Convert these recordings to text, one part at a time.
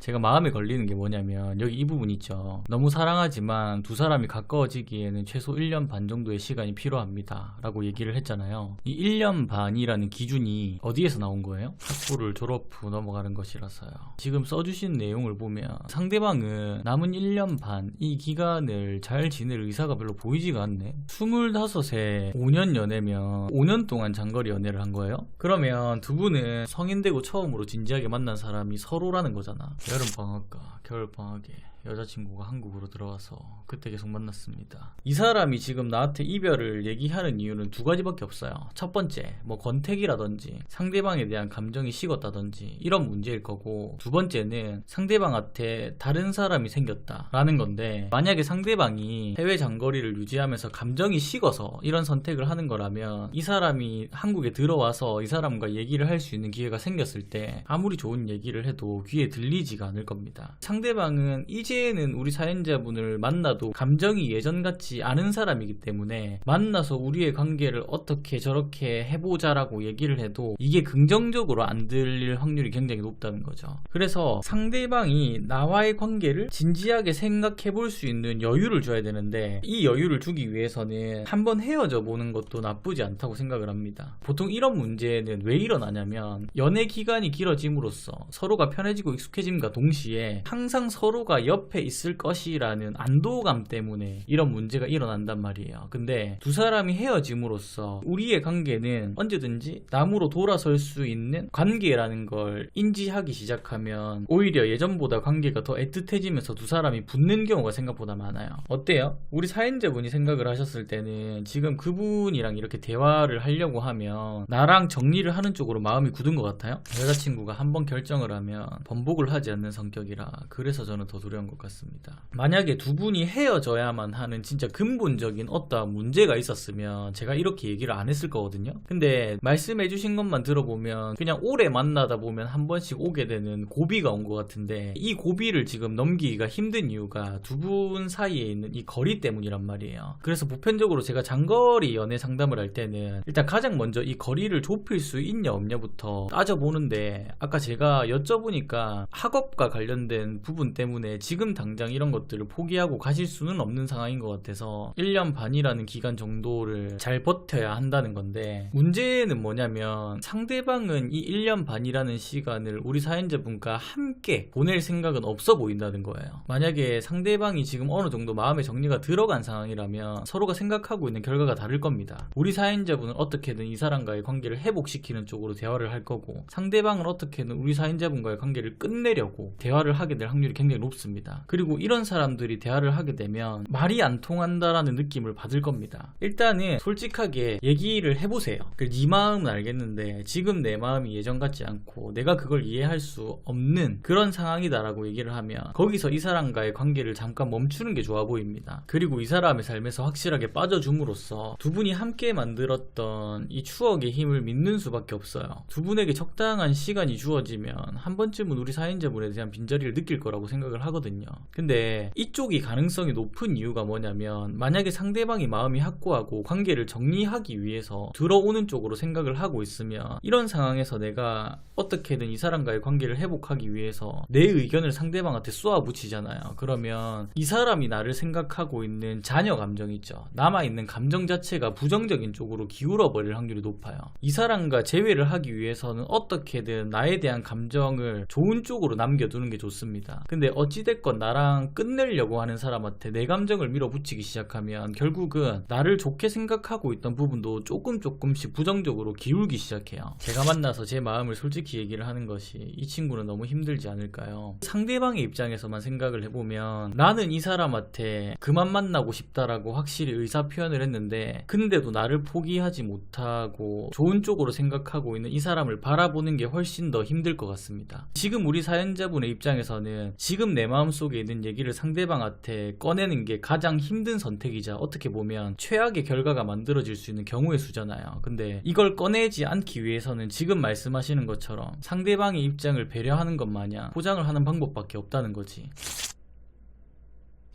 제가 마음에 걸리는 게 뭐냐면 여기 이 부분 있죠. 너무 사랑하지만 두 사람이 가까워지기에는 최소 1년 반 정도의 시간이 필요합니다. 라고 얘기를 했잖아요. 이 1년 반이라는 기준이 어디에서 나온 거예요? 학부를 졸업 후 넘어가는 것이라서요. 지금 써주신 내용을 보면 상대방은 남은 1년 반 이 기간을 잘 지낼 의사가 별로 보이지가 않네. 25세 5년 연애면 5년 동안 장거리 연애를 한 거예요? 그러면 두 분은 성인 되고 처음으로 진지하게 만난 사람이 서로라는 거잖아. 여름 방학과 겨울 방학에 여자친구가 한국으로 들어와서 그때 계속 만났습니다. 이 사람이 지금 나한테 이별을 얘기하는 이유는 두 가지밖에 없어요. 첫 번째, 뭐 권태기라든지 상대방에 대한 감정이 식었다든지 이런 문제일 거고 두 번째는 상대방한테 다른 사람이 생겼다라는 건데 만약에 상대방이 해외 장거리를 유지하면서 감정이 식어서 이런 선택을 하는 거라면 이 사람이 한국에 들어와서 이 사람과 얘기를 할 수 있는 기회가 생겼을 때 아무리 좋은 얘기를 해도 귀에 들리지가 않을 겁니다. 상대방은 이 제는 우리 사연자분을 만나도 감정이 예전 같지 않은 사람이기 때문에 만나서 우리의 관계를 어떻게 저렇게 해보자라고 얘기를 해도 이게 긍정적으로 안 들릴 확률이 굉장히 높다는 거죠. 그래서 상대방이 나와의 관계를 진지하게 생각해 볼 수 있는 여유를 줘야 되는데 이 여유를 주기 위해서는 한번 헤어져 보는 것도 나쁘지 않다고 생각을 합니다. 보통 이런 문제는 왜 일어나냐면 연애 기간이 길어짐으로써 서로가 편해지고 익숙해짐과 동시에 항상 서로가 옆에 있을 것이라는 안도감 때문에 이런 문제가 일어난단 말이에요. 근데 두 사람이 헤어짐으로써 우리의 관계는 언제든지 남으로 돌아설 수 있는 관계라는 걸 인지하기 시작하면 오히려 예전보다 관계가 더 애틋해지면서 두 사람이 붙는 경우가 생각보다 많아요. 어때요? 우리 사연자분이 생각을 하셨을 때는 지금 그분이랑 이렇게 대화를 하려고 하면 나랑 정리를 하는 쪽으로 마음이 굳은 것 같아요? 여자친구가 한번 결정을 하면 번복을 하지 않는 성격이라 그래서 저는 더 두려운 것 같습니다. 만약에 두 분이 헤어져야만 하는 진짜 근본적인 어떠한 문제가 있었으면 제가 이렇게 얘기를 안 했을 거거든요. 근데 말씀해 주신 것만 들어보면 그냥 오래 만나다 보면 한 번씩 오게 되는 고비가 온 것 같은데 이 고비를 지금 넘기기가 힘든 이유가 두 분 사이에 있는 이 거리 때문이란 말이에요. 그래서 보편적으로 제가 장거리 연애 상담을 할 때는 일단 가장 먼저 이 거리를 좁힐 수 있냐 없냐부터 따져보는데 아까 제가 여쭤보니까 학업과 관련된 부분 때문에 지금 당장 이런 것들을 포기하고 가실 수는 없는 상황인 것 같아서 1년 반이라는 기간 정도를 잘 버텨야 한다는 건데 문제는 뭐냐면 상대방은 이 1년 반이라는 시간을 우리 사연자분과 함께 보낼 생각은 없어 보인다는 거예요. 만약에 상대방이 지금 어느 정도 마음의 정리가 들어간 상황이라면 서로가 생각하고 있는 결과가 다를 겁니다. 우리 사연자분은 어떻게든 이 사람과의 관계를 회복시키는 쪽으로 대화를 할 거고 상대방은 어떻게든 우리 사연자분과의 관계를 끝내려고 대화를 하게 될 확률이 굉장히 높습니다. 그리고 이런 사람들이 대화를 하게 되면 말이 안 통한다라는 느낌을 받을 겁니다. 일단은 솔직하게 얘기를 해보세요. 그네 마음은 알겠는데 지금 내 마음이 예전 같지 않고 내가 그걸 이해할 수 없는 그런 상황이다라고 얘기를 하면 거기서 이 사람과의 관계를 잠깐 멈추는 게 좋아 보입니다. 그리고 이 사람의 삶에서 확실하게 빠져줌으로써 두 분이 함께 만들었던 이 추억의 힘을 믿는 수밖에 없어요. 두 분에게 적당한 시간이 주어지면 한 번쯤은 우리 사연자분에 대한 빈자리를 느낄 거라고 생각을 하거든요. 근데 이쪽이 가능성이 높은 이유가 뭐냐면 만약에 상대방이 마음이 확고하고 관계를 정리하기 위해서 들어오는 쪽으로 생각을 하고 있으면 이런 상황에서 내가 어떻게든 이 사람과의 관계를 회복하기 위해서 내 의견을 상대방한테 쏘아붙이잖아요. 그러면 이 사람이 나를 생각하고 있는 자녀 감정 있죠. 남아있는 감정 자체가 부정적인 쪽으로 기울어 버릴 확률이 높아요. 이 사람과 재회를 하기 위해서는 어떻게든 나에 대한 감정을 좋은 쪽으로 남겨두는 게 좋습니다. 근데 어찌됐 건 나랑 끝내려고 하는 사람한테 내 감정을 밀어붙이기 시작하면 결국은 나를 좋게 생각하고 있던 부분도 조금 조금씩 부정적으로 기울기 시작해요. 제가 만나서 제 마음을 솔직히 얘기를 하는 것이 이 친구는 너무 힘들지 않을까요? 상대방의 입장에서만 생각을 해보면 나는 이 사람한테 그만 만나고 싶다라고 확실히 의사 표현을 했는데 근데도 나를 포기하지 못하고 좋은 쪽으로 생각하고 있는 이 사람을 바라보는 게 훨씬 더 힘들 것 같습니다. 지금 우리 사연자분의 입장에서는 지금 내 마음 속에 있는 얘기를 상대방한테 꺼내는 게 가장 힘든 선택이자 어떻게 보면 최악의 결과가 만들어질 수 있는 경우의 수잖아요. 근데 이걸 꺼내지 않기 위해서는 지금 말씀하시는 것처럼 상대방의 입장을 배려하는 것 마냥 포장을 하는 방법밖에 없다는 거지.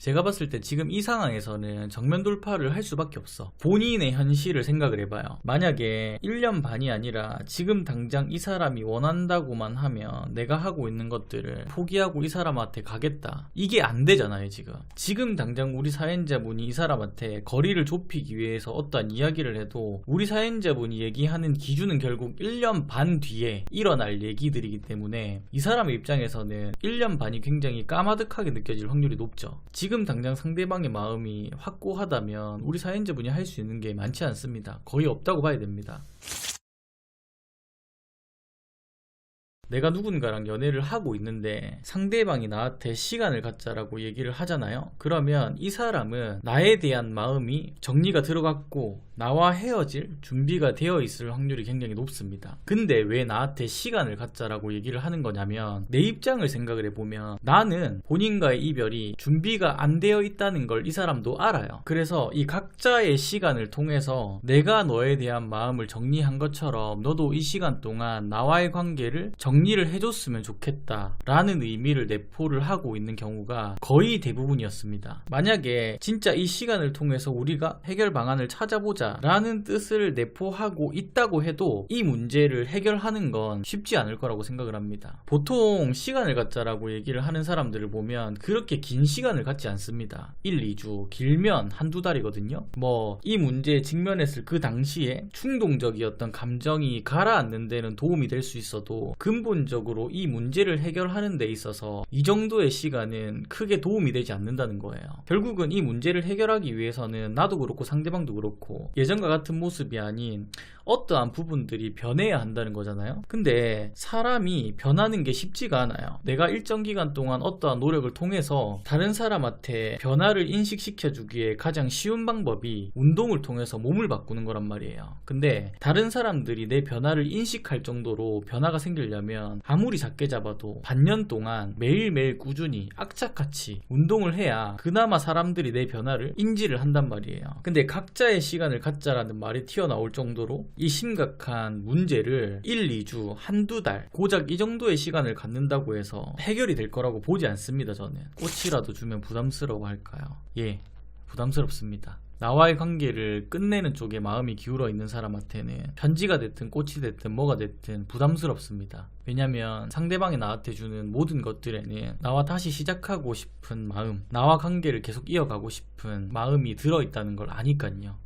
제가 봤을 때 지금 이 상황에서는 정면 돌파를 할 수밖에 없어. 본인의 현실을 생각을 해봐요. 만약에 1년 반이 아니라 지금 당장 이 사람이 원한다고만 하면 내가 하고 있는 것들을 포기하고 이 사람한테 가겠다. 이게 안 되잖아요, 지금. 지금 당장 우리 사연자분이 이 사람한테 거리를 좁히기 위해서 어떠한 이야기를 해도 우리 사연자분이 얘기하는 기준은 결국 1년 반 뒤에 일어날 얘기들이기 때문에 이 사람의 입장에서는 1년 반이 굉장히 까마득하게 느껴질 확률이 높죠. 지금 당장 상대방의 마음이 확고하다면 우리 사연자분이 할 수 있는 게 많지 않습니다. 거의 없다고 봐야 됩니다. 내가 누군가랑 연애를 하고 있는데 상대방이 나한테 시간을 갖자라고 얘기를 하잖아요. 그러면 이 사람은 나에 대한 마음이 정리가 들어갔고 나와 헤어질 준비가 되어 있을 확률이 굉장히 높습니다. 근데 왜 나한테 시간을 갖자라고 얘기를 하는 거냐면 내 입장을 생각을 해보면 나는 본인과의 이별이 준비가 안 되어 있다는 걸 이 사람도 알아요. 그래서 이 각자의 시간을 통해서 내가 너에 대한 마음을 정리한 것처럼 너도 이 시간 동안 나와의 관계를 정 리를 해줬으면 좋겠다라는 의미를 내포를 하고 있는 경우가 거의 대부분이었습니다. 만약에 진짜 이 시간을 통해서 우리가 해결 방안을 찾아보자 라는 뜻을 내포하고 있다고 해도 이 문제를 해결하는 건 쉽지 않을 거라고 생각을 합니다. 보통 시간을 갖자라고 얘기를 하는 사람들을 보면 그렇게 긴 시간을 갖지 않습니다. 1, 2주, 길면 한두 달이거든요. 뭐 이 문제에 직면했을 그 당시에 충동적이었던 감정이 가라앉는 데는 도움이 될 수 있어도 근본적으로 이 문제를 해결하는 데 있어서 이 정도의 시간은 크게 도움이 되지 않는다는 거예요. 결국은 이 문제를 해결하기 위해서는 나도 그렇고 상대방도 그렇고 예전과 같은 모습이 아닌 어떠한 부분들이 변해야 한다는 거잖아요. 근데 사람이 변하는 게 쉽지가 않아요. 내가 일정 기간 동안 어떠한 노력을 통해서 다른 사람한테 변화를 인식시켜 주기에 가장 쉬운 방법이 운동을 통해서 몸을 바꾸는 거란 말이에요. 근데 다른 사람들이 내 변화를 인식할 정도로 변화가 생기려면 아무리 작게 잡아도 반년 동안 매일매일 꾸준히 악착같이 운동을 해야 그나마 사람들이 내 변화를 인지를 한단 말이에요. 근데 각자의 시간을 갖자라는 말이 튀어나올 정도로 이 심각한 문제를 1, 2주, 한두 달, 고작 이 정도의 시간을 갖는다고 해서 해결이 될 거라고 보지 않습니다, 저는. 꽃이라도 주면 부담스러워 할까요? 예, 부담스럽습니다. 나와의 관계를 끝내는 쪽에 마음이 기울어 있는 사람한테는 편지가 됐든 꽃이 됐든 뭐가 됐든 부담스럽습니다. 왜냐면 상대방이 나한테 주는 모든 것들에는 나와 다시 시작하고 싶은 마음, 나와 관계를 계속 이어가고 싶은 마음이 들어있다는 걸 아니까요.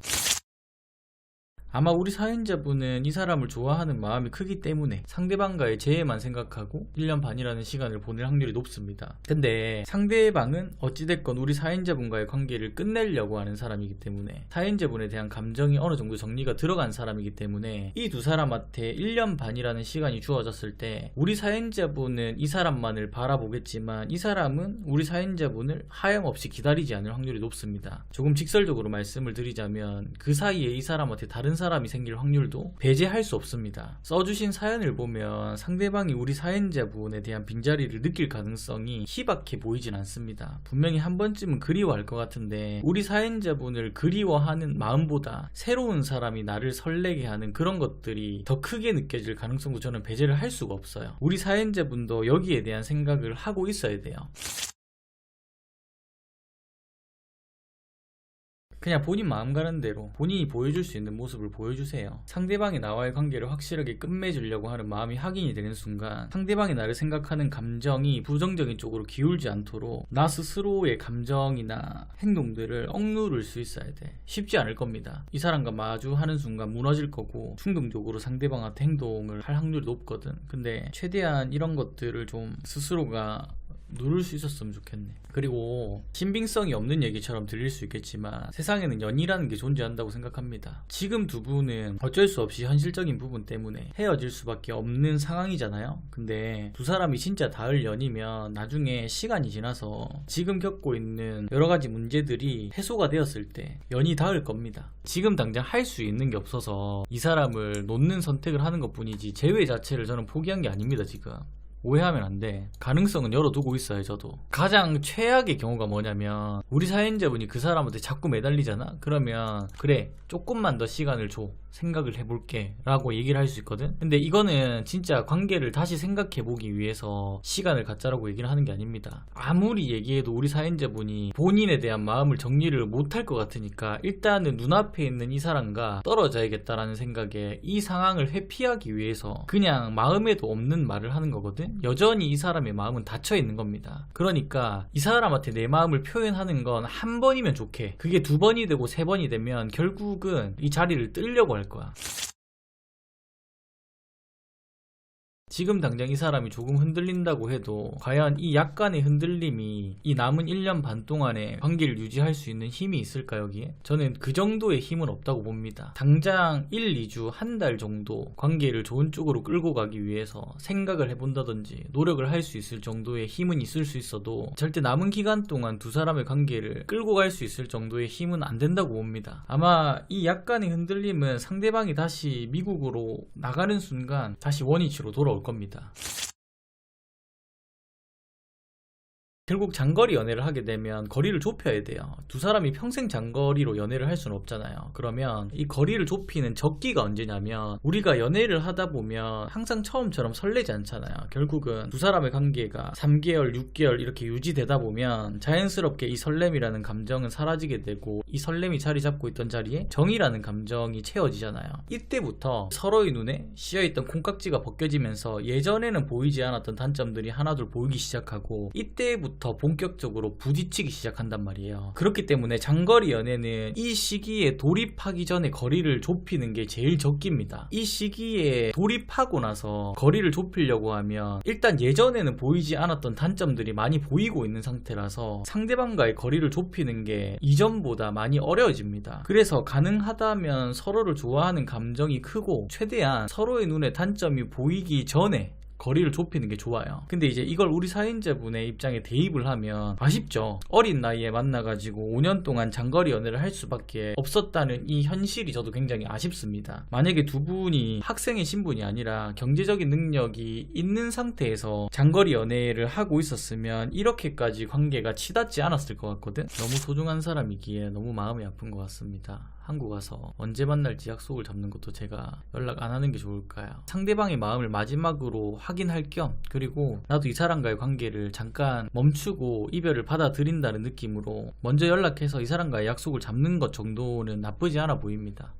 아마 우리 사연자분은 이 사람을 좋아하는 마음이 크기 때문에 상대방과의 재해만 생각하고 1년 반이라는 시간을 보낼 확률이 높습니다. 근데 상대방은 어찌됐건 우리 사연자분과의 관계를 끝내려고 하는 사람이기 때문에 사연자분에 대한 감정이 어느 정도 정리가 들어간 사람이기 때문에 이 두 사람한테 1년 반이라는 시간이 주어졌을 때 우리 사연자분은 이 사람만을 바라보겠지만 이 사람은 우리 사연자분을 하염없이 기다리지 않을 확률이 높습니다. 조금 직설적으로 말씀을 드리자면 그 사이에 이 사람한테 다른 사람이 생길 확률도 배제할 수 없습니다. 써주신 사연을 보면 상대방이 우리 사연자분에 대한 빈자리를 느낄 가능성이 희박해 보이진 않습니다. 분명히 한 번쯤은 그리워할 것 같은데 우리 사연자분을 그리워하는 마음보다 새로운 사람이 나를 설레게 하는 그런 것들이 더 크게 느껴질 가능성도 저는 배제를 할 수가 없어요. 우리 사연자분도 여기에 대한 생각을 하고 있어야 돼요. 그냥 본인 마음 가는 대로 본인이 보여줄 수 있는 모습을 보여주세요. 상대방이 나와의 관계를 확실하게 끝맺으려고 하는 마음이 확인이 되는 순간 상대방이 나를 생각하는 감정이 부정적인 쪽으로 기울지 않도록 나 스스로의 감정이나 행동들을 억누를 수 있어야 돼. 쉽지 않을 겁니다. 이 사람과 마주하는 순간 무너질 거고 충동적으로 상대방한테 행동을 할 확률이 높거든. 근데 최대한 이런 것들을 좀 스스로가 누를 수 있었으면 좋겠네. 그리고 신빙성이 없는 얘기처럼 들릴 수 있겠지만 세상에는 연이라는 게 존재한다고 생각합니다. 지금 두 분은 어쩔 수 없이 현실적인 부분 때문에 헤어질 수밖에 없는 상황이잖아요. 근데 두 사람이 진짜 닿을 연이면 나중에 시간이 지나서 지금 겪고 있는 여러 가지 문제들이 해소가 되었을 때 연이 닿을 겁니다. 지금 당장 할 수 있는 게 없어서 이 사람을 놓는 선택을 하는 것 뿐이지 재회 자체를 저는 포기한 게 아닙니다, 지금. 오해하면 안 돼. 가능성은 열어두고 있어요, 저도. 가장 최악의 경우가 뭐냐면, 우리 사연자분이 그 사람한테 자꾸 매달리잖아? 그러면, 그래, 조금만 더 시간을 줘. 생각을 해볼게. 라고 얘기를 할 수 있거든? 근데 이거는 진짜 관계를 다시 생각해보기 위해서 시간을 갖자라고 얘기를 하는 게 아닙니다. 아무리 얘기해도 우리 사연자분이 본인에 대한 마음을 정리를 못할 것 같으니까, 일단은 눈앞에 있는 이 사람과 떨어져야겠다라는 생각에 이 상황을 회피하기 위해서 그냥 마음에도 없는 말을 하는 거거든? 여전히 이 사람의 마음은 닫혀 있는 겁니다. 그러니까 이 사람한테 내 마음을 표현하는 건 한 번이면 좋게 그게 두 번이 되고 세 번이 되면 결국은 이 자리를 뜨려고 할 거야. 지금 당장 이 사람이 조금 흔들린다고 해도 과연 이 약간의 흔들림이 이 남은 1년 반 동안에 관계를 유지할 수 있는 힘이 있을까 여기에? 저는 그 정도의 힘은 없다고 봅니다. 당장 1, 2주, 한 달 정도 관계를 좋은 쪽으로 끌고 가기 위해서 생각을 해본다든지 노력을 할 수 있을 정도의 힘은 있을 수 있어도 절대 남은 기간 동안 두 사람의 관계를 끌고 갈 수 있을 정도의 힘은 안 된다고 봅니다. 아마 이 약간의 흔들림은 상대방이 다시 미국으로 나가는 순간 다시 원위치로 돌아올 겁니다. 결국 장거리 연애를 하게 되면 거리를 좁혀야 돼요. 두 사람이 평생 장거리로 연애를 할 수는 없잖아요. 그러면 이 거리를 좁히는 적기가 언제냐면 우리가 연애를 하다 보면 항상 처음처럼 설레지 않잖아요. 결국은 두 사람의 관계가 3개월, 6개월 이렇게 유지되다 보면 자연스럽게 이 설렘이라는 감정은 사라지게 되고 이 설렘이 자리 잡고 있던 자리에 정이라는 감정이 채워지잖아요. 이때부터 서로의 눈에 씌어있던 콩깍지가 벗겨지면서 예전에는 보이지 않았던 단점들이 하나둘 보이기 시작하고 이때부터 본격적으로 부딪히기 시작한단 말이에요. 그렇기 때문에 장거리 연애는 이 시기에 돌입하기 전에 거리를 좁히는 게 제일 적깁니다. 이 시기에 돌입하고 나서 거리를 좁히려고 하면 일단 예전에는 보이지 않았던 단점들이 많이 보이고 있는 상태라서 상대방과의 거리를 좁히는 게 이전보다 많이 어려워집니다. 그래서 가능하다면 서로를 좋아하는 감정이 크고 최대한 서로의 눈에 단점이 보이기 전에 거리를 좁히는 게 좋아요. 근데 이제 이걸 우리 사연자분의 입장에 대입을 하면 아쉽죠. 어린 나이에 만나가지고 5년 동안 장거리 연애를 할 수밖에 없었다는 이 현실이 저도 굉장히 아쉽습니다. 만약에 두 분이 학생의 신분이 아니라 경제적인 능력이 있는 상태에서 장거리 연애를 하고 있었으면 이렇게까지 관계가 치닫지 않았을 것 같거든? 너무 소중한 사람이기에 너무 마음이 아픈 것 같습니다. 한국 와서 언제 만날지 약속을 잡는 것도 제가 연락 안 하는 게 좋을까요? 상대방의 마음을 마지막으로 확인할 겸 그리고 나도 이 사람과의 관계를 잠깐 멈추고 이별을 받아들인다는 느낌으로 먼저 연락해서 이 사람과의 약속을 잡는 것 정도는 나쁘지 않아 보입니다.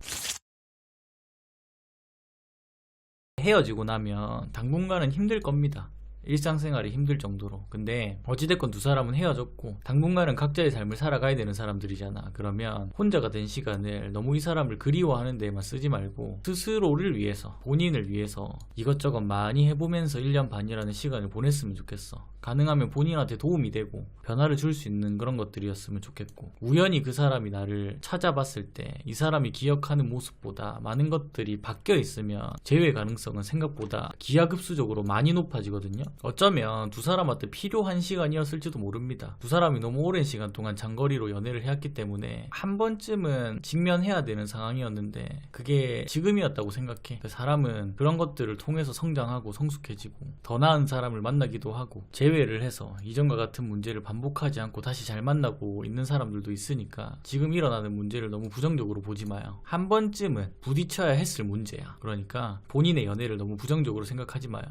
헤어지고 나면 당분간은 힘들 겁니다. 일상생활이 힘들 정도로. 근데 어찌됐건 두 사람은 헤어졌고 당분간은 각자의 삶을 살아가야 되는 사람들이잖아. 그러면 혼자가 된 시간을 너무 이 사람을 그리워하는 데에만 쓰지 말고 스스로를 위해서 본인을 위해서 이것저것 많이 해보면서 1년 반이라는 시간을 보냈으면 좋겠어. 가능하면 본인한테 도움이 되고 변화를 줄 수 있는 그런 것들이었으면 좋겠고 우연히 그 사람이 나를 찾아봤을 때 이 사람이 기억하는 모습보다 많은 것들이 바뀌어 있으면 재회 가능성은 생각보다 기하급수적으로 많이 높아지거든요. 어쩌면 두 사람한테 필요한 시간이었을지도 모릅니다. 두 사람이 너무 오랜 시간 동안 장거리로 연애를 해왔기 때문에 한 번쯤은 직면해야 되는 상황이었는데 그게 지금이었다고 생각해. 그 사람은 그런 것들을 통해서 성장하고 성숙해지고 더 나은 사람을 만나기도 하고 재회를 해서 이전과 같은 문제를 반복하지 않고 다시 잘 만나고 있는 사람들도 있으니까 지금 일어나는 문제를 너무 부정적으로 보지 마요. 한 번쯤은 부딪혀야 했을 문제야. 그러니까 본인의 연애를 너무 부정적으로 생각하지 마요.